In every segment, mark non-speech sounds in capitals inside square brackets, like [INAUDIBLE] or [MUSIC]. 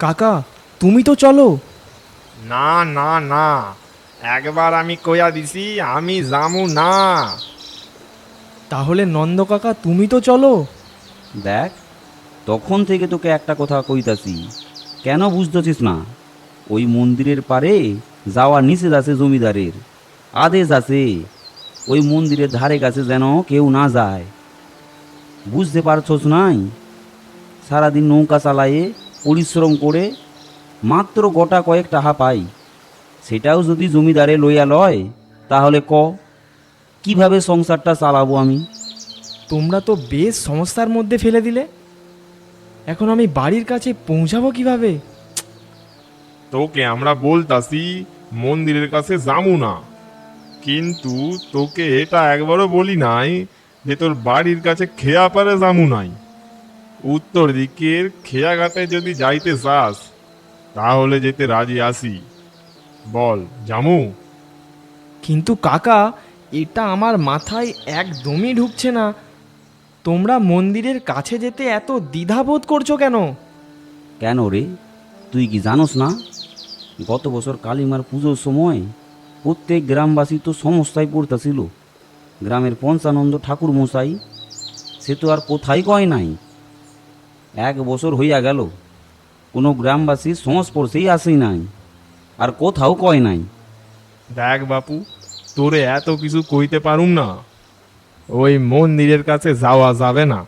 কাকা তুমি তো চলো। না না না। একবার আমি কইয়া দিছি আমি জামু না। তাহলে নন্দ কাকা তুমি তো চলো। দেখ তখন থেকে তোকে একটা কথা কইতাছি। কেন বুঝতেছিস না? ওই মন্দিরের পারে যাওয়া নিষেধ আছে জমিদারের। আদেশ আছে ওই মন্দিরের ধারে কাছে যেন কেউ না যায়। বুঝতে পারছস নাই? সারাদিন নৌকা চালায়ে পরিশ্রম করে মাত্র গোটা কয়েক টাকা পাই। সেটাও যদি জমিদারে লইয়া লয় তাহলে ক? কীভাবে সংসারটা চালাবো আমি? তোমরা তো বেশ সমস্যার মধ্যে ফেলে দিলে। এখন আমি বাড়ির কাছে পৌঁছাবো কীভাবে? তোকে আমরা বলতাছি মন্দিরের কাছে যামু না। কিন্তু তোকে এটা একবারও বলি নাই যে তোর বাড়ির কাছে খেয়া পারে যামু নাই। উত্তর দিকের খেয়াঘাটে যদি যাইতে চাস তাহলে যেতে রাজি আসি বল জামু। কিন্তু কাকা এটা আমার মাথায় একদমই ঢুকছে না। তোমরা মন্দিরের কাছে যেতে এত দ্বিধাবোধ করছ কেন? কেন রে? তুই কি জানোস না? গত বছর কালীমার পুজোর সময় প্রত্যেক গ্রামবাসী তো সমস্যায় পড়তেছিল। গ্রামের পঞ্চানন্দ ঠাকুর মশাই সে তো আর কোথায় কয় নাই? এক বছর হইয়া গেল। কোনো গ্রামবাসী সংস্পর্শেই আসেই নাই আর কোথাও কয় নাই। দেখ বাপু তোরে এত কিছু কইতে পারুম না। ওই মন্দিরের কাছে যাওয়া যাবে না।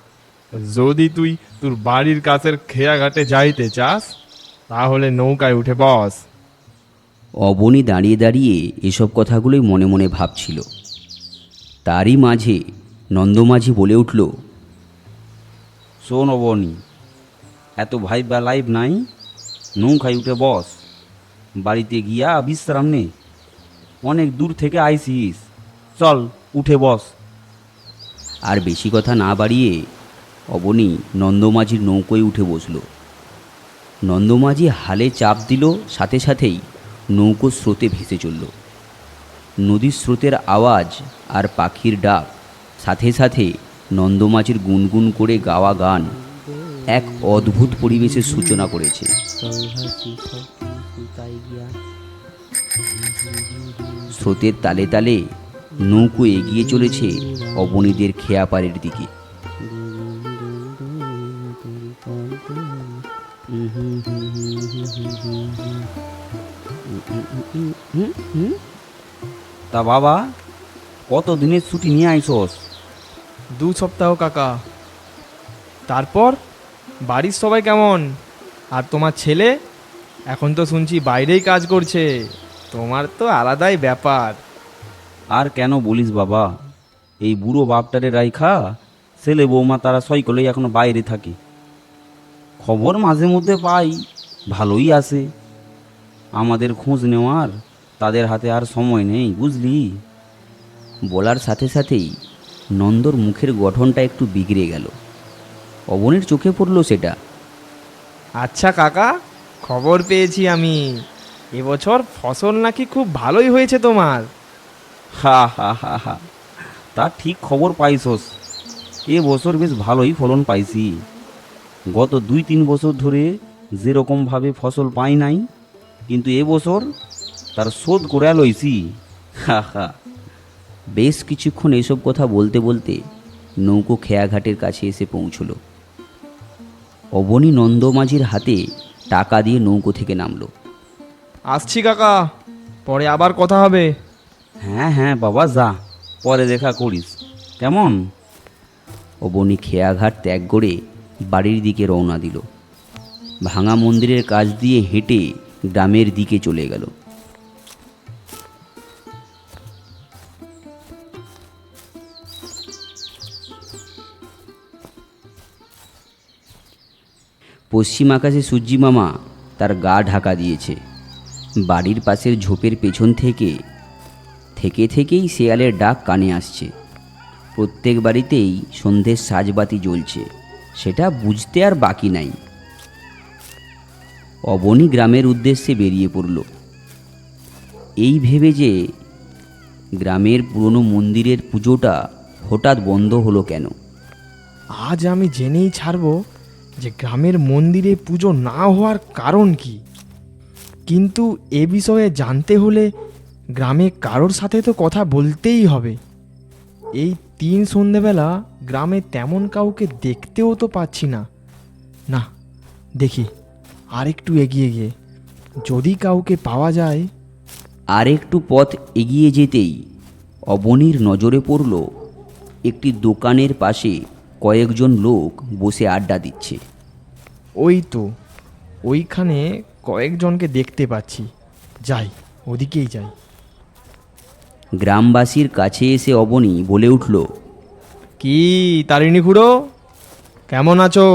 যদি তুই তোর বাড়ির কাছের খেয়াঘাটে যাইতে চাস তাহলে নৌকায় উঠে বস। অবনী দাঁড়িয়ে দাঁড়িয়ে এসব কথাগুলোই মনে মনে ভাবছিল। তারই মাঝে নন্দমাঝি বলে উঠল শোন অবনি এত ভাই বা লাইভ নাই। নৌকায় উঠে বস। বাড়িতে গিয়া বিশ্রাম নে। অনেক দূর থেকে আইসিস। চল, উঠে বস। আর বেশি কথা না বাড়িয়ে অবনী নন্দমাঝির নৌকোয় উঠে বসল। নন্দমাঝি হালে চাপ দিল, সাথে সাথেই নৌকো স্রোতে ভেসে চলল। নদীর স্রোতের আওয়াজ আর পাখির ডাক, সাথে সাথে নন্দমাঝির গুনগুন করে গাওয়া গান এক অদ্ভুত পরিবেশের সূচনা করেছে। স্রোতের তালে তালে নৌকো এগিয়ে চলেছে অবনীদের খেয়াপাড়ের দিকে। তা বাবা কত দিনের ছুটি নিয়ে আইসস? দু সপ্তাহ কাকা। তারপর? বাড়ির সবাই কেমন? আর তোমার ছেলে? এখন তো শুনছি বাইরেই কাজ করছে। তোমার তো আলাদাই ব্যাপার। আর কেন বলিস বাবা? এই বুড়ো বাপটারে রাইখা, ছেলে বৌমা তারা সৈকলেই এখনও বাইরে থাকে। খবর মাঝে মধ্যে পাই, ভালোই আছে। আমাদের খোঁজ নেওয়ার, তাদের হাতে আর সময় নেই, বুঝলি? বলার সাথে সাথেই নন্দর মুখের গঠনটা একটু বিগড়ে গেল। অবনীর চোখে পড়ল সেটা। আচ্ছা কাকা খবর পেয়েছি আমি। এবছর ফসল নাকি খুব ভালোই হয়েছে তোমার। হা হা হা হা। তা ঠিক খবর পাইছস। এ বছর বেশ ভালোই ফলন পাইছি। গত দুই তিন বছর ধরে যেরকমভাবে ফসল পাই নাই কিন্তু এ বছর তার শোধ করে লইছি। হা হা। বেশ কিছুক্ষণ এসব কথা বলতে বলতে নৌকো খেয়াঘাটের কাছে এসে পৌঁছল। অবনী নন্দমাঝির হাতে টাকা দিয়ে নৌকো থেকে নামলো। আসছি কাকা পরে আবার কথা হবে। হ্যাঁ হ্যাঁ বাবা যা পরে দেখা করিস। কেমন? অবনী খেয়াঘাট ত্যাগ করে বাড়ির দিকে রওনা দিল। ভাঙা মন্দিরের কাজ দিয়ে হেঁটে গ্রামের দিকে চলে গেল। পশ্চিম আকাশে সূর্যি মামা তার গা ঢাকা দিয়েছে। বাড়ির পাশের ঝোপের পেছন থেকে থেকে থেকেই শেয়ালের ডাক কানে আসছে। প্রত্যেক বাড়িতেই সন্ধ্যের সাজবাতি জ্বলছে। সেটা বুঝতে আর বাকি নাই। অবনী গ্রামের উদ্দেশ্যে বেরিয়ে পড়ল। এই ভেবে যে গ্রামের পুরনো মন্দিরের পুজোটা হঠাৎ বন্ধ হলো কেন? আজ আমি জেনেই ছাড়বো যে গ্রামের মন্দিরে পুজো না হওয়ার কারণ কি? কিন্তু এ বিষয়ে জানতে হলে গ্রামে কারোর সাথে তো কথা বলতেই হবে। এই তিন সন্ধেবেলা গ্রামে তেমন কাউকে দেখতেও তো পাচ্ছি না। না, দেখি আর একটু এগিয়ে গিয়ে। যদি কাউকে পাওয়া যায়। আর একটু পথ এগিয়ে যেতেই অবনীর নজরে পড়ল একটি দোকানের পাশে কয়েকজন লোক বসে আড্ডা দিচ্ছে। ওই তো ওইখানে কয়েকজনকে দেখতে পাচ্ছি। যাই ওদিকেই যাই। গ্রামবাসীর কাছে এসে অবনী বলে উঠল কি তারিণী খুড়ো? কেমন আছো?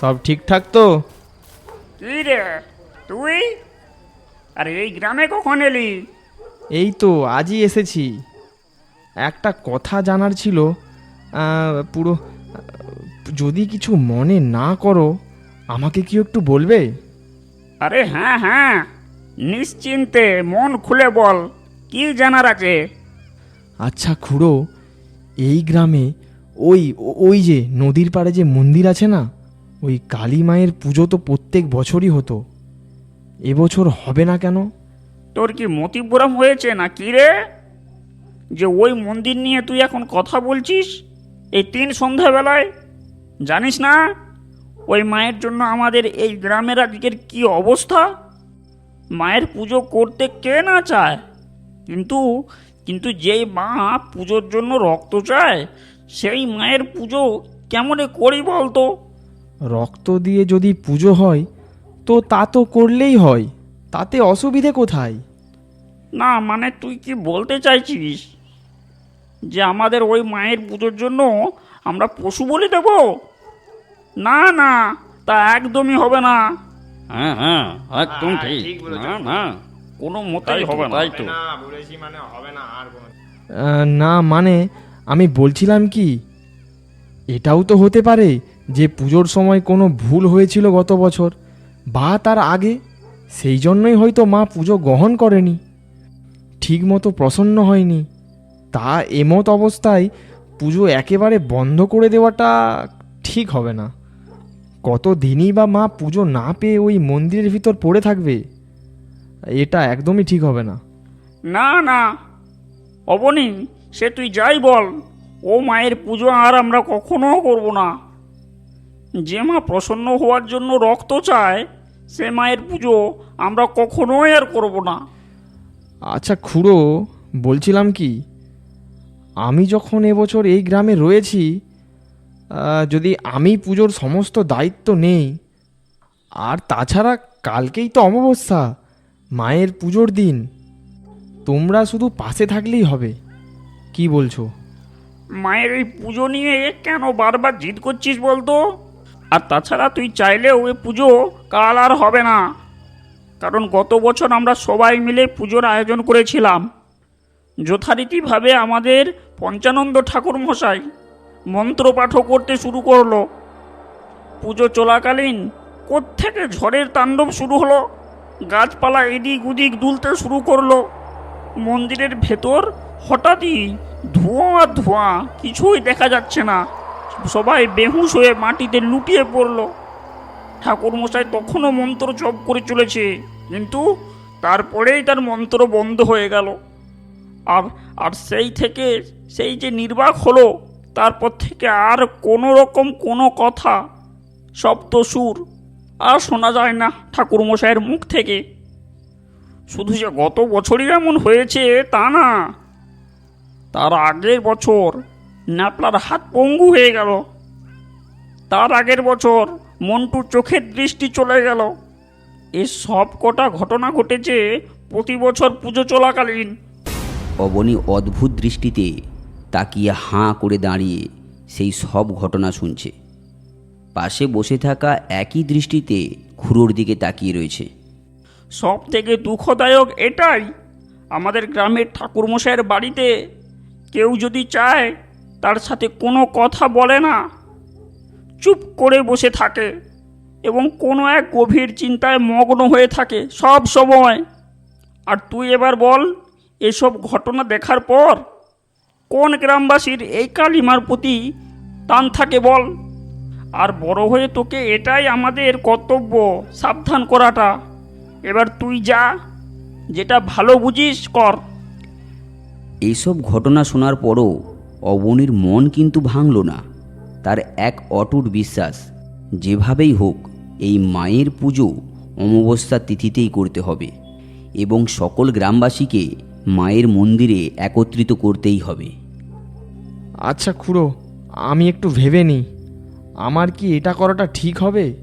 সব ঠিকঠাক তো? কি রে তুই? আরে এই গ্রামে কখন এলি? এই তো আজই এসেছি। একটা কথা জানার ছিল পুরো যদি কিছু মনে না করো আমাকে কি একটু বলবে? আরে হ্যাঁ হ্যাঁ। নিশ্চিন্তে মন খুলে বল কি জানার আছে? আচ্ছা খুড়ো এই গ্রামে ওই ওই যে নদীর পাড়ে যে মন্দির আছে না ওই কালী মায়ের পুজো তো প্রত্যেক বছরই হতো। এবছর হবে না কেন? তোর কি মতিপুরম হয়েছে না কি রে? যে ওই মন্দির নিয়ে তুই এখন কথা বলছিস? এই তিন সন্ধ্যাবেলায় জানিস না ওই মায়ের জন্য আমাদের এই গ্রামের আজকের কি অবস্থা? মায়ের পুজো করতে কে না চায়? কিন্তু কিন্তু যেই মা পুজোর জন্য রক্ত চায় সেই মায়ের পুজো কেমনে করি বলতো? রক্ত দিয়ে যদি পুজো হয় তো তা তো করলেই হয় তাতে অসুবিধে কোথায়? না মানে তুই কি বলতে চাইছিস? যে আমাদের ওই মায়ের পুজোর জন্য আমরা পশু বলি দেব? না না তা একদমই হবে না। হ্যাঁ হ্যাঁ একদম ঠিক। না না কোনো মতেই হবে না। তাই তো। আহ, না মানে আমি বলছিলাম কি এটাও তো হতে পারে যে পুজোর সময় কোনো ভুল হয়েছিল গত বছর বা তার আগে সেই জন্যই হয়তো মা পুজো গ্রহণ করেনি। ঠিক মতো প্রসন্ন হয়নি। তা এমত অবস্থায় পুজো একেবারে বন্ধ করে দেওয়াটা ঠিক হবে না। কত দিনই বা মা পুজো না পেয়ে ওই মন্দিরের ভিতর পড়ে থাকবে এটা একদমই ঠিক হবে না। না না অবনি সে তুই যাই বল ও মায়ের পুজো আর আমরা কখনো করব না। যে মা প্রসন্ন হওয়ার জন্য রক্ত চায় সে মায়ের পুজো আমরা কখনোই আর করব না। আচ্ছা খুড়ো বলছিলাম কি আমি যখন এবছর এই গ্রামে রয়েছি যদি আমি পুজোর সমস্ত দায়িত্ব নেই, আর তাছাড়া কালকেই তো অমাবস্যা, মায়ের পুজোর দিন, তোমরা শুধু পাশে থাকলেই হবে। কি বলছো? মায়ের এই পুজো নিয়ে কেন বারবার জিদ করছিস বলতো? আর তাছাড়া তুই চাইলেও এই পুজো কাল আর হবে না। কারণ গত বছর আমরা সবাই মিলে পুজোর আয়োজন করেছিলাম। যথারীতিভাবে আমাদের পঞ্চানন্দ ঠাকুর মশাই মন্ত্রপাঠও করতে শুরু করল। পুজো চলাকালীন কোত্থেকে ঝড়ের তাণ্ডব শুরু হলো? গাছপালা এদিক ওদিক দুলতে শুরু করল। মন্দিরের ভেতর হঠাৎই ধোঁয়া আর ধোঁয়া, কিছুই দেখা যাচ্ছে না। সবাই বেহুশ হয়ে মাটিতে লুটিয়ে পড়ল। ঠাকুরমশাই তখনও মন্ত্র জপ করে চলেছে, কিন্তু তারপরেই তার মন্ত্র বন্ধ হয়ে গেল। আর আর সেই থেকে, সেই যে নির্বাক হলো, তারপর থেকে আর কোনো রকম কোনো কথা সপ্ত সুর। আর শোনা যায় না ঠাকুরমশাইয়ের মুখ থেকে। শুধু যে গত বছরই এমন হয়েছে তা না, তার আগের বছর ন্যাপলার হাত পঙ্গু হয়ে গেল। তার আগের বছর মন্টুর চোখের দৃষ্টি চলে গেল। এই সব কটা ঘটনা ঘটেছে প্রতি বছর পুজো চলাকালীন। অবনী অদ্ভুত দৃষ্টিতে তাকিয়ে হাঁ করে দাঁড়িয়ে সেই সব ঘটনা শুনছে। পাশে বসে থাকা একই দৃষ্টিতে খুড়োর দিকে তাকিয়ে রয়েছে। সব থেকে দুঃখদায়ক এটাই, আমাদের গ্রামের ঠাকুরমশাইয়ের বাড়িতে কেউ যদি চায় তার সাথে কোনো কথা বলে না। চুপ করে বসে থাকে এবং কোনো এক গভীর চিন্তায় মগ্ন হয়ে থাকে সব সময়। আর তুই এবার বল এসব ঘটনা দেখার পর কোন গ্রামবাসীর এই কালিমার প্রতি টান থাকে বল? আর বড় হয়ে তোকে এটাই আমাদের কর্তব্য সাবধান করাটা। এবার তুই যা, যেটা ভালো বুঝিস কর। এইসব ঘটনা শোনার পরও অবনীর মন কিন্তু ভাঙল না। তার এক অটুট বিশ্বাস, যেভাবেই হোক, এই মায়ের পুজো অমাবস্যার তিথিতেই করতে হবে। এবং সকল গ্রামবাসীকে মায়ের মন্দিরে একত্রিত করতেই হবে। আচ্ছা খুড়ো আমি একটু ভেবে নিই। আমার কি এটা করাটা ঠিক হবে?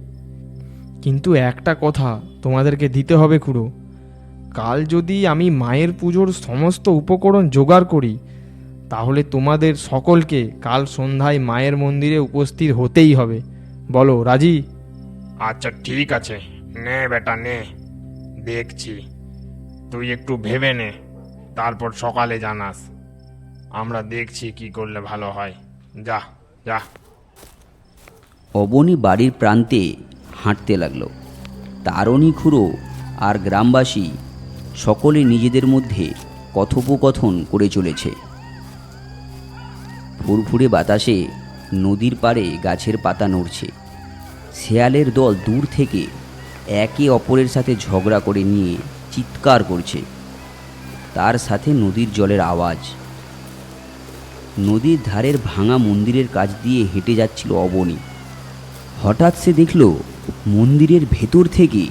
কিন্তু একটা কথা তোমাদেরকে দিতে হবে খুড়ো। কাল যদি আমি মায়ের পুজোর সমস্ত উপকরণ জোগাড় করি তাহলে তোমাদের সকলকে কাল সন্ধ্যায় মায়ের মন্দিরে উপস্থিত হতেই হবে। বলো রাজি? আচ্ছা ঠিক আছে। নে বেটা নে। দেখছি। তুই একটু ভেবে নে। তারপর সকালে জানাস। আমরা দেখছি কি করলে ভালো হয়। যা যা। অবনী বাড়ির প্রান্তে হাঁটতে লাগল। তারণী খুঁড়ো আর গ্রামবাসী সকলে নিজেদের মধ্যে কথোপকথন করে চলেছে। ফুরফুরে বাতাসে নদীর পাড়ে গাছের পাতা নড়ছে। শেয়ালের দল দূর থেকে একে অপরের সাথে ঝগড়া করে নিয়ে চিৎকার করছে। তার সাথে নদীর জলের আওয়াজ। নদীর ধারের ভাঙা মন্দিরের কাছ দিয়ে হেঁটে যাচ্ছিল অবনী। হঠাৎ সে দেখল, মন্দিরের ভেতর থেকে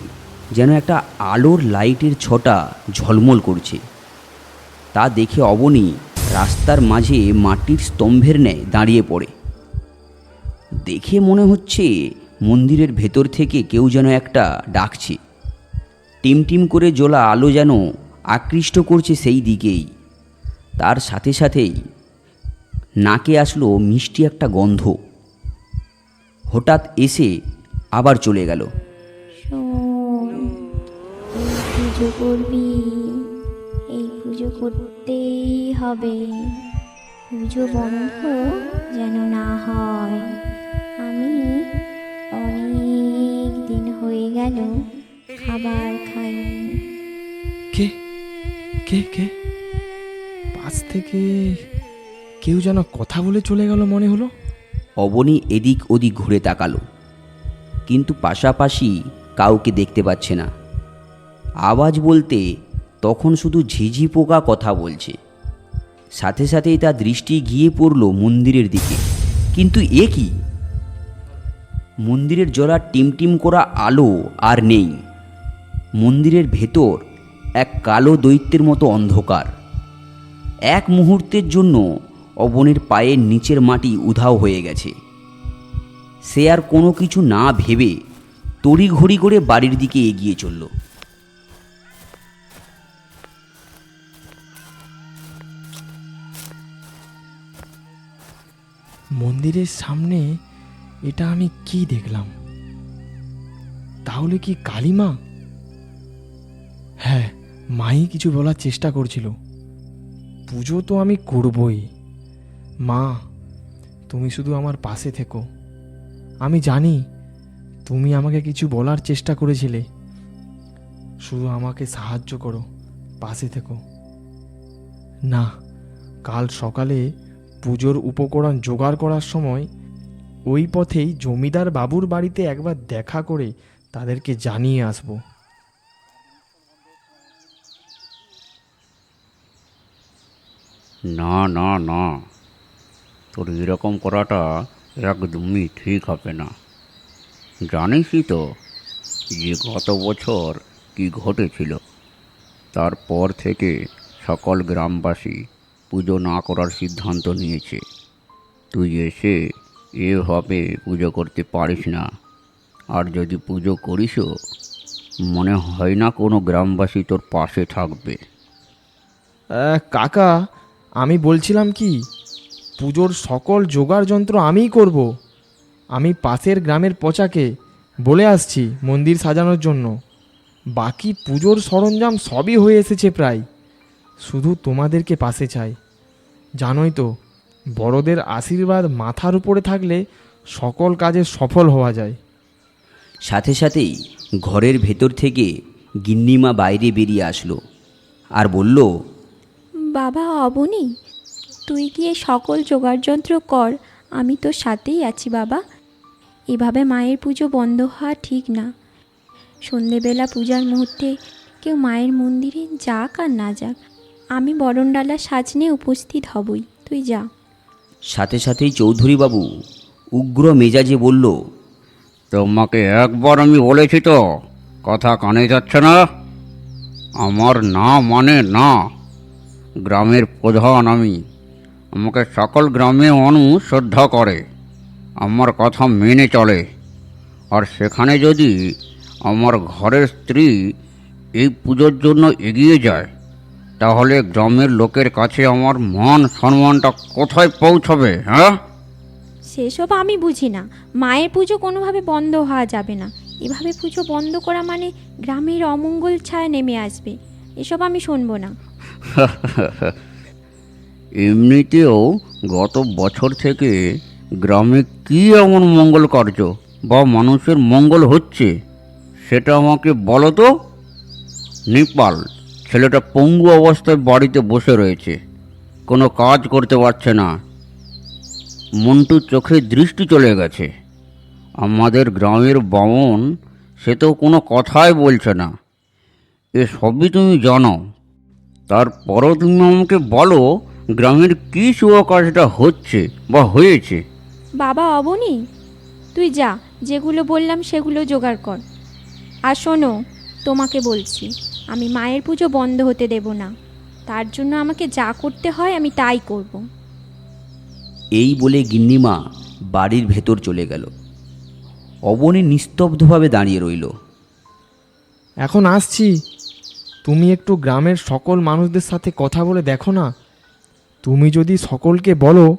যেন একটা আলোর লাইটের ছটা ঝলমল করছে। তা দেখে অবনী রাস্তার মাঝে মাটির স্তম্ভের ন্যায় দাঁড়িয়ে পড়ে। দেখে মনে হচ্ছে মন্দিরের ভেতর থেকে কেউ যেন একটা ডাকছে। টিমটিম করে জ্বলা আলো যেন আকৃষ্ট করছে সেই দিকেই। তার সাথে সাথেই নাকে আসলো মিষ্টি একটা গন্ধ। হঠাৎ এসে আবার চলে গেল। পুজো করবি, এই পুজো করতেই হবে। পুজো বন্ধ যেন না হয়। আমি অনেক দিন হয়ে গেল খাবার কে কে কে? পাশ থেকে কেউ যেন কথা বলে চলে গেল মনে হলো। অবনী এদিক ওদিক ঘুরে তাকালো। কিন্তু পাশাপাশি কাউকে দেখতে পাচ্ছে না। আওয়াজ বলতে তখন শুধু ঝিঝি পোকা কথা বলছে। সাথে সাথেই তার দৃষ্টি গিয়ে পড়ল মন্দিরের দিকে। কিন্তু এ কি? মন্দিরের জলার টিমটিম করা আলো আর নেই। মন্দিরের ভেতর এক কালো দৈত্যের মতো অন্ধকার। এক মুহূর্তের জন্য অবনের পায়ের নিচের মাটি উধাও হয়ে গেছে। সে আর কোনো কিছু না ভেবে তড়িঘড়ি করে বাড়ির দিকে এগিয়ে চলল। মন্দিরের সামনে এটা আমি কি দেখলাম? তাহলে কি কালিমা? হ্যাঁ মাই কিছু বলার চেষ্টা করছিল। পুজো তো আমি করবই। মা, তুমি শুধু আমার পাশে থেকো। আমি জানি তুমি আমাকে কিছু বলার চেষ্টা করেছিলে। শুধু আমাকে সাহায্য করো, পাশে থেকো। না, কাল সকালে পুজোর উপকরণ জোগাড় করার সময় ওই পথেই জমিদার বাবুর বাড়িতে একবার দেখা করে তাদেরকে জানিয়ে আসব। না না না। তোর এরকম করাটা একদমই ঠিক হবে না। জানিসই তো, যে গত বছর কি ঘটেছিল। তারপর থেকে সকল গ্রামবাসী পুজো না করার সিদ্ধান্ত নিয়েছে। তুই এসে এভাবে পুজো করতে পারিস না। আর যদি পুজো করিসও, মনে হয় না কোনো গ্রামবাসী তোর পাশে থাকবে। কাকা আমি বলছিলাম কি, পুজোর সকল জোগাড় যন্ত্র আমিই করব। আমি পাশের গ্রামের পচাকে বলে আসছি মন্দির সাজানোর জন্য। বাকি পুজোর সরঞ্জাম সবই হয়ে এসেছে প্রায়। শুধু তোমাদেরকে পাশে চাই। জানোই তো, বড়দের আশীর্বাদ মাথার উপরে থাকলে সকল কাজে সফল হওয়া যায়। সাথে সাথেই ঘরের ভেতর থেকে গিন্নিমা বাইরে বেরিয়ে আসলো আর বলল বাবা অবনী তুই গিয়ে সকল জোগাড়যন্ত্র কর আমি তোর সাথেই আছি বাবা। এভাবে মায়ের পুজো বন্ধ হওয়া ঠিক না। সন্ধেবেলা পূজার মুহূর্তে কেউ মায়ের মন্দিরে যাক আর না যাক আমি বরণডালা সাজ নিয়ে উপস্থিত হবই। তুই যা। সাথে সাথেই চৌধুরীবাবু উগ্র মেজাজে বলল তোমাকে একবার আমি বলেছি তো কথা কানে যাচ্ছে না? আমার না মানে না। গ্রামের প্রধান আমি। আমাকে সকল গ্রামে মানুষ শ্রদ্ধা করে। আমার কথা মেনে চলে। আর সেখানে যদি আমার ঘরের স্ত্রী এই পুজোর জন্য এগিয়ে যায়, তাহলে গ্রামের লোকের কাছে আমার মান সম্মানটা কোথায় পৌঁছবে হ্যাঁ? সেসব আমি বুঝি না। মায়ের পুজো কোনোভাবে বন্ধ হওয়া যাবে না। এভাবে পুজো বন্ধ করা মানে গ্রামের অমঙ্গল ছায়া নেমে আসবে। এসব আমি শুনব না। [LAUGHS] এমনিতেও গত বছর থেকে গ্রামে কী এমন মঙ্গল কার্য বা মানুষের মঙ্গল হচ্ছে, সেটা আমাকে বলো তো? নেপাল, ছেলেটা পঙ্গু অবস্থায় বাড়িতে বসে রয়েছে, কোনো কাজ করতে পারছে না। মন্টুর চোখে দৃষ্টি চলে গেছে। আমাদের গ্রামের বামন সে তো কোনো কথাই বলছে না। এ সবই তুমি জানো তারপরও তুমি আমাকে বলো গ্রামের কী শুভ কাজটা হচ্ছে বা হয়েছে। বাবা অবনি তুই যা যেগুলো বললাম সেগুলো জোগাড় কর। আর শোনো তোমাকে বলছি আমি মায়ের পুজো বন্ধ হতে দেব না। তার জন্য আমাকে যা করতে হয় আমি তাই করব। এই বলে গিন্নিমা বাড়ির ভেতর চলে গেল। অবনী নিস্তব্ধভাবে দাঁড়িয়ে রইল। এখন আসছি। তুমি একটু গ্রামের সকল মানুষদের সাথে কথা বলে দেখো না। তুমি যদি সকলকে বলো,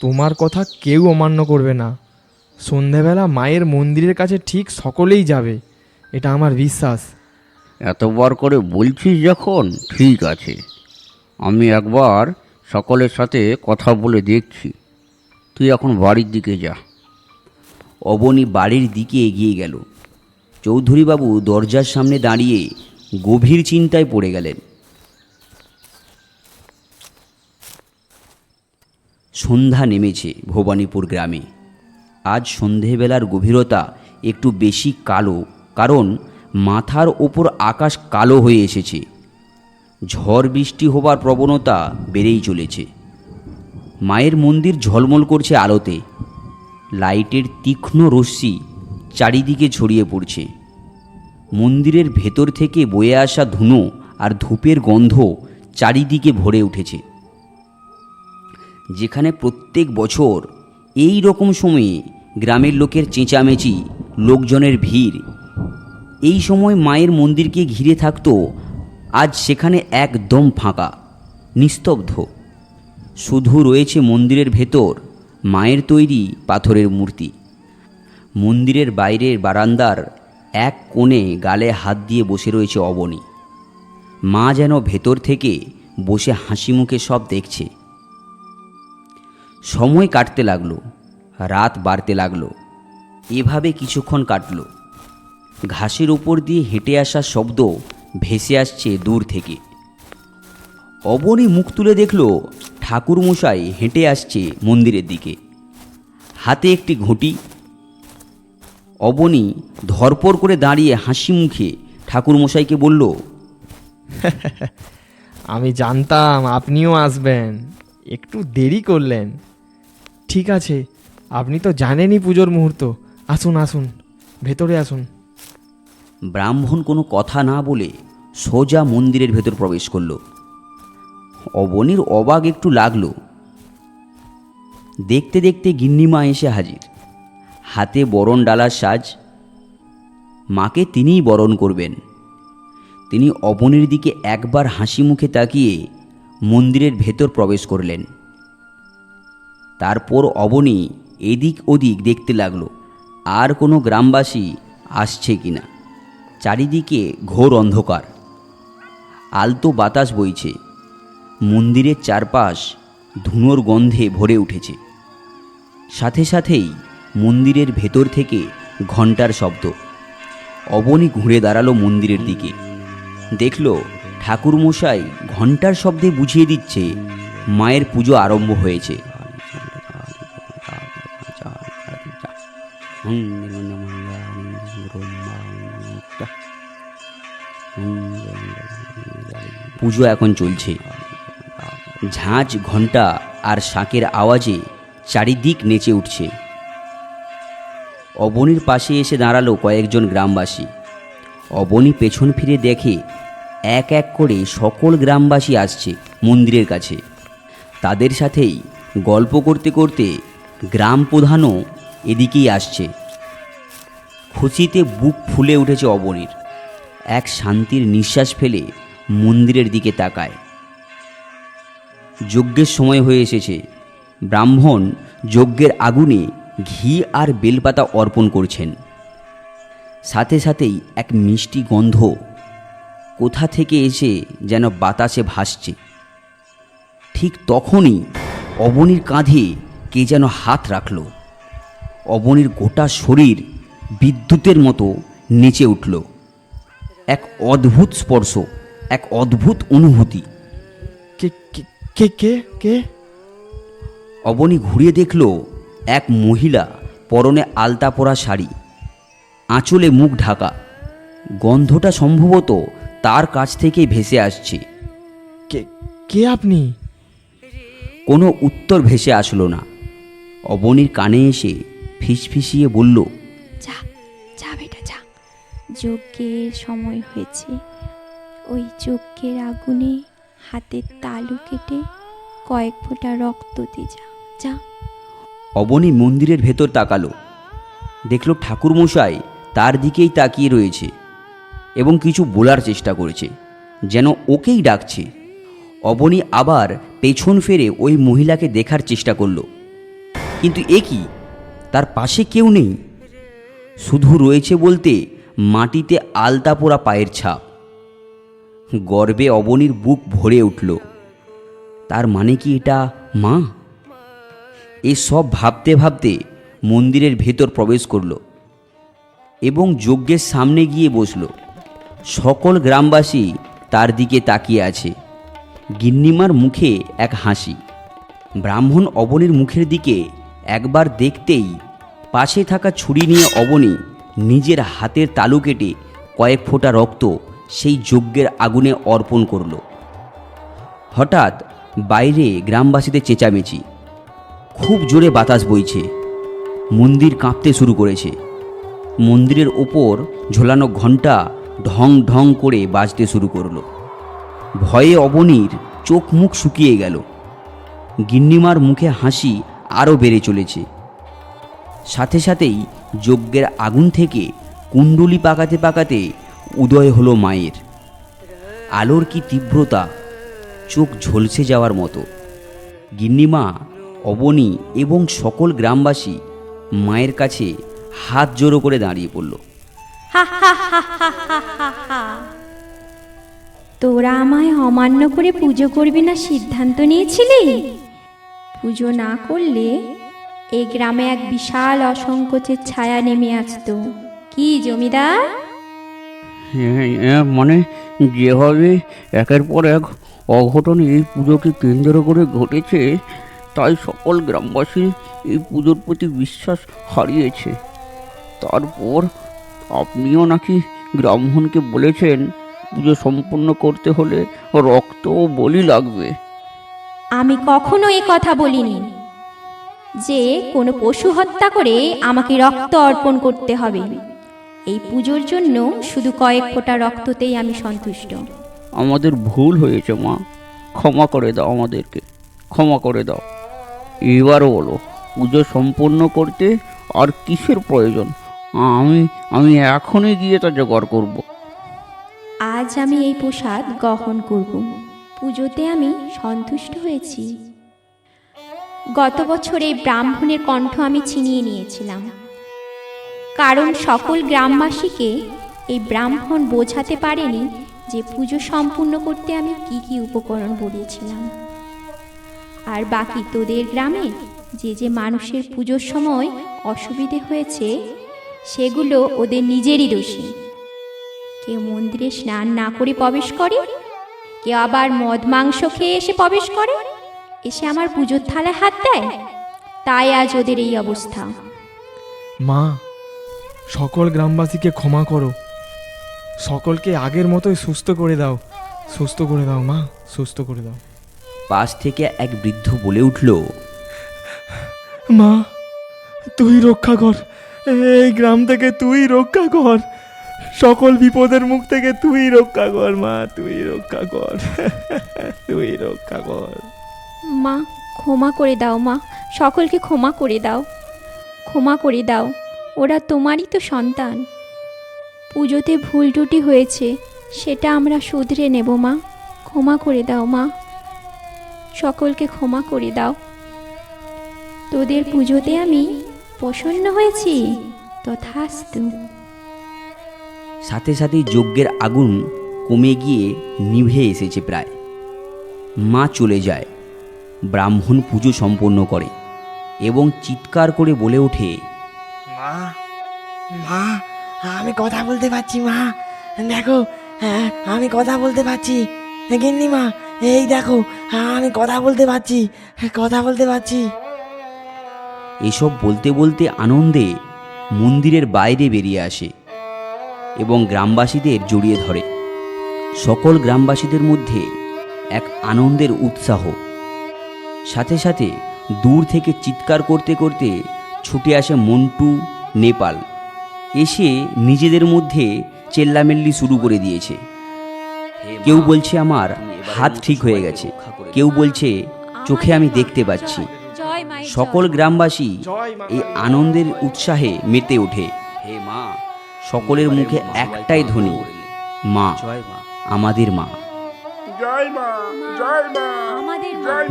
তোমার কথা কেউ অমান্য করবে না। সন্ধেবেলা মায়ের মন্দিরের কাছে ঠিক সকলেই যাবে, এটা আমার বিশ্বাস। এতবার করে বলছিস যখন, ঠিক আছে। আমি একবার সকলের সাথে কথা বলে দেখছি। তুই এখন বাড়ির দিকে যা। অবনী বাড়ির দিকে এগিয়ে গেল। চৌধুরীবাবু দরজার সামনে দাঁড়িয়ে গভীর চিন্তায় পড়ে গেলেন। সন্ধ্যা নেমেছে ভবানীপুর গ্রামে। আজ সন্ধেবেলার গভীরতা একটু বেশি কালো, কারণ মাথার ওপর আকাশ কালো হয়ে এসেছে। ঝড় বৃষ্টি হবার প্রবণতা বেড়েই চলেছে। মায়ের মন্দির ঝলমল করছে আলোতে। লাইটের তীক্ষ্ণ রশ্মি চারিদিকে ছড়িয়ে পড়ছে। মন্দিরের ভেতর থেকে বয়ে আসা ধুনো আর ধূপের গন্ধ চারিদিকে ভরে উঠেছে। যেখানে প্রত্যেক বছর এই রকম সময়ে গ্রামের লোকের চেঁচামেচি, লোকজনের ভিড়, এই সময় মায়ের মন্দিরকে ঘিরে থাকতো আজ সেখানে একদম ফাঁকা, নিস্তব্ধ। শুধু রয়েছে মন্দিরের ভেতর মায়ের তৈরি পাথরের মূর্তি। মন্দিরের বাইরের বারান্দার এক কোণে গালে হাত দিয়ে বসে রয়েছে অবনী। মা যেন ভেতর থেকে বসে হাসি মুখে সব দেখছে। সময় কাটতে লাগল, রাত বাড়তে লাগল, এভাবে কিছুক্ষণ কাটলো। ঘাসের উপর দিয়ে হেঁটে আসা শব্দ ভেসে আসছে দূর থেকে। অবনী মুখ তুলে দেখল, ঠাকুরমশাই হেঁটে আসছে মন্দিরের দিকে। হাতে একটি ঘুঁটি অবনী ধরপর করে দাঁড়িয়ে হাসি মুখে ঠাকুরমশাইকে বলল [LAUGHS] আমি জানতাম আপনিও আসবেন একটু দেরি করলেন। ঠিক আছে আপনি তো জানেনই পুজোর মুহূর্ত। আসুন আসুন ভেতরে আসুন। ব্রাহ্মণ কোনো কথা না বলে সোজা মন্দিরের ভেতর প্রবেশ করল। অবনীর অবাক একটু লাগল। দেখতে দেখতে গিন্নিমা এসে হাজির। হাতে বরণ ডালার সাজ, মাকে তিনিই বরণ করবেন। তিনি অবনীর দিকে একবার হাসি মুখে তাকিয়ে মন্দিরের ভেতর প্রবেশ করলেন। তারপর অবনী এদিক ওদিক দেখতে লাগল, আর কোনো গ্রামবাসী আসছে কিনা। চারিদিকে ঘোর অন্ধকার, আলতো বাতাস বইছে, মন্দিরের চারপাশ ধুনোর গন্ধে ভরে উঠেছে। সাথে সাথেই মন্দিরের ভেতর থেকে ঘণ্টার শব্দ। অবনী ঘুরে দাঁড়াল মন্দিরের দিকে। দেখল ঠাকুরমশাই ঘণ্টার শব্দে বুঝিয়ে দিচ্ছে, মায়ের পুজো আরম্ভ হয়েছে। পুজো এখন চলছে। ঝাঁঝ ঘণ্টা আর শাঁকের আওয়াজে চারিদিক নেচে উঠছে। অবনীর পাশে এসে দাঁড়াল কয়েকজন গ্রামবাসী। অবনী পেছন ফিরে দেখে এক এক করে সকল গ্রামবাসী আসছে মন্দিরের কাছে। তাদের সাথেই গল্প করতে করতে গ্রাম প্রধানও এদিকেই আসছে। খুশিতে বুক ফুলে উঠেছে অবনীর। এক শান্তির নিঃশ্বাস ফেলে মন্দিরের দিকে তাকায়। যজ্ঞের সময় হয়ে এসেছে। ব্রাহ্মণ যজ্ঞের আগুনে ঘি আর বেলপাতা অর্পণ করছেন। সাথে সাথেই এক মিষ্টি গন্ধ কোথা থেকে এসে যেন বাতাসে ভাসছে। ঠিক তখনই অবনীর কাঁধে কে যেন হাত রাখল। অবনীর গোটা শরীর বিদ্যুতের মতো নেচে উঠল। এক অদ্ভুত স্পর্শ এক অদ্ভুত অনুভূতি। কে কে- কে কে? কে অবনী ঘুরিয়ে দেখল এক মহিলা পরনে আলতা পরা শাড়ি আঁচলে মুখ ঢাকা। গন্ধটা সম্ভবত তার কাছ থেকে ভেসে আসছে। কে কে আপনি? কোনো উত্তর ভেসে আসলো না। অবনীর কানে এসে ফিসফিসিয়ে বলল যা যা বেটা যা। যজ্ঞের সময় হয়েছে। ওই যজ্ঞের আগুনে হাতের তালু কেটে কয়েক ফোঁটা রক্ত দিয়ে যা যা। অবনী মন্দিরের ভেতর তাকালো। দেখল ঠাকুরমশাই তার দিকেই তাকিয়ে রয়েছে এবং কিছু বলার চেষ্টা করেছে, যেন ওকেই ডাকছে। অবনী আবার পেছন ফেরে ওই মহিলাকে দেখার চেষ্টা করল। কিন্তু এ কি? তার পাশে কেউ নেই। শুধু রয়েছে বলতে মাটিতে আলতা পোড়া পায়ের ছাপ। গর্বে অবনীর বুক ভরে উঠল। তার মানে কি এটা মা? এসব ভাবতে ভাবতে মন্দিরের ভেতর প্রবেশ করল এবং যজ্ঞের সামনে গিয়ে বসল। সকল গ্রামবাসী তার দিকে তাকিয়ে আছে। গিন্নিমার মুখে এক হাসি। ব্রাহ্মণ অবনীর মুখের দিকে একবার দেখতেই পাশে থাকা ছুরি নিয়ে অবনী নিজের হাতের তালু কেটে কয়েক ফোঁটা রক্ত সেই যজ্ঞের আগুনে অর্পণ করল। হঠাৎ বাইরে গ্রামবাসীদের চেঁচামেচি। খুব জোরে বাতাস বইছে। মন্দির কাঁপতে শুরু করেছে। মন্দিরের ওপর ঝোলানো ঘণ্টা ঢং ঢং করে বাজতে শুরু করল। ভয়ে অবনীর চোখ মুখ শুকিয়ে গেল। গিন্নিমার মুখে হাসি আরও বেড়ে চলেছে। সাথে সাথেই যজ্ঞের আগুন থেকে কুণ্ডুলি পাকাতে পাকাতে উদয় হলো মায়ের। আলোর কি তীব্রতা, চোখ ঝলসে যাওয়ার মতো। গিন্নিমা অবনী এবং সকল গ্রামবাসী মায়ের কাছে হাত জোড়ো করে দাঁড়িয়ে পড়ল। তোরা আমায় অমান্য করে পুজো করবি না সিদ্ধান্ত নিয়েছিলি? পুজো না করলে এই গ্রামে এক বিশাল অসংকোচের ছায়া নেমে আসতো। কি জমিদার? মানে যেভাবে একের পর এক অঘটন এই পুজোকে কেন্দ্র করে ঘটেছে তাই সকল গ্রামবাসী এই পুজোর প্রতি বিশ্বাস হারিয়েছে। তারপর আপনিও নাকি ব্রাহ্মণকে বলেছেন পুজো সম্পন্ন করতে হলে রক্ত ও বলি লাগবে। আমি কখনো এ কথা বলিনি। যে কোনো পশু হত্যা করে আমাকে রক্ত অর্পণ করতে হবে। এই পুজোর জন্য শুধু কয়েক ফোঁটা রক্ততেই আমি সন্তুষ্ট। আমাদের ভুল হয়েছে মা। ক্ষমা করে দাও আমাদেরকে। ক্ষমা করে দাও। এবার বলো, পুজো সম্পূর্ণ করতে আর কিসের প্রয়োজন? আমি আমি এখনই গিয়ে তা জোগাড় করব। আজ আমি এই প্রসাদ গ্রহণ করব। পুজোতে আমি সন্তুষ্ট হয়েছি। গত বছর এই ব্রাহ্মণের কণ্ঠ আমি ছিনিয়ে নিয়েছিলাম। কারণ সকল গ্রামবাসীকে এই ব্রাহ্মণ বোঝাতে পারেনি যে পুজো সম্পূর্ণ করতে আমি কি কি উপকরণ বলেছিলাম। আর বাকি তোদের গ্রামে যে যে মানুষের পুজোর সময় অসুবিধে হয়েছে, সেগুলো ওদের নিজেরই দোষী। কেউ মন্দিরে স্নান না করে প্রবেশ করে, কেউ আবার মদ মাংস খেয়ে এসে প্রবেশ করে, এসে আমার পুজোর থালায় হাত দেয়। তাই আজ ওদের এই অবস্থা। মা, সকল গ্রামবাসীকে ক্ষমা করো। সকলকে আগের মতোই সুস্থ করে দাও। সুস্থ করে দাও মা, সুস্থ করে দাও। পাশ থেকে এক বৃদ্ধ বলে উঠল মা তুই রক্ষা কর। এই গ্রাম থেকে তুই রক্ষা কর। সকল বিপদের মুখ থেকে তুই রক্ষা কর মা তুই রক্ষা কর। [LAUGHS] তুই রক্ষা কর। মা ক্ষমা করে দাও মা। সকলকে ক্ষমা করে দাও। ক্ষমা করে দাও। ওরা তোমারই তো সন্তান। পুজোতে ভুল টুটি হয়েছে সেটা আমরা শুধরে নেব মা। ক্ষমা করে দাও মা। সকলকে ক্ষমা করে দাও। তোদের পুজোতে আমি প্রসন্ন হয়েছি তথাস্তু। সাথে সাথেই যজ্ঞের আগুন কমে গিয়ে নিভে এসেছে প্রায়। মা চলে যায় ব্রাহ্মণ পুজো সম্পন্ন করে এবং চিৎকার করে বলে ওঠে মা মা আমি কথা বলতে পারছি মা। দেখো হ্যাঁ আমি কথা বলতে পারছি। গিন্নি মা এই দেখো আমি কথা বলতে পারছি। কথা বলতে পারছি। এসব বলতে বলতে আনন্দে মন্দিরের বাইরে বেরিয়ে আসে এবং গ্রামবাসীদের জড়িয়ে ধরে। সকল গ্রামবাসীদের মধ্যে এক আনন্দের উৎসাহ। সাথে সাথে দূর থেকে চিৎকার করতে করতে ছুটে আসে মন্টু নেপাল। এসে নিজেদের মধ্যে চেল্লামেল্লি শুরু করে দিয়েছে। কেউ বলছে আমার হাত ঠিক হয়ে গেছে। কেউ বলছে চোখে আমি দেখতে পাচ্ছি। সকল গ্রামবাসী এই আনন্দের উৎসাহে মেতে ওঠে। হে মা সকলের মুখে একটাই ধ্বনি মা আমাদের মা।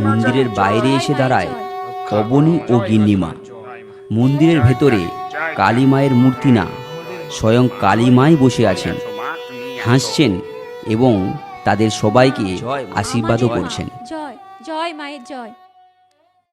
মন্দিরের বাইরে এসে দাঁড়ায় কবনি ও গিন্নিমা। মন্দিরের ভেতরে কালী মায়ের মূর্তি না স্বয়ং কালী মাই বসে আছেন। হাসছেন এবং তাদের সবাইকে আশীর্বাদও করছেন। জয় জয় মায়ের জয়।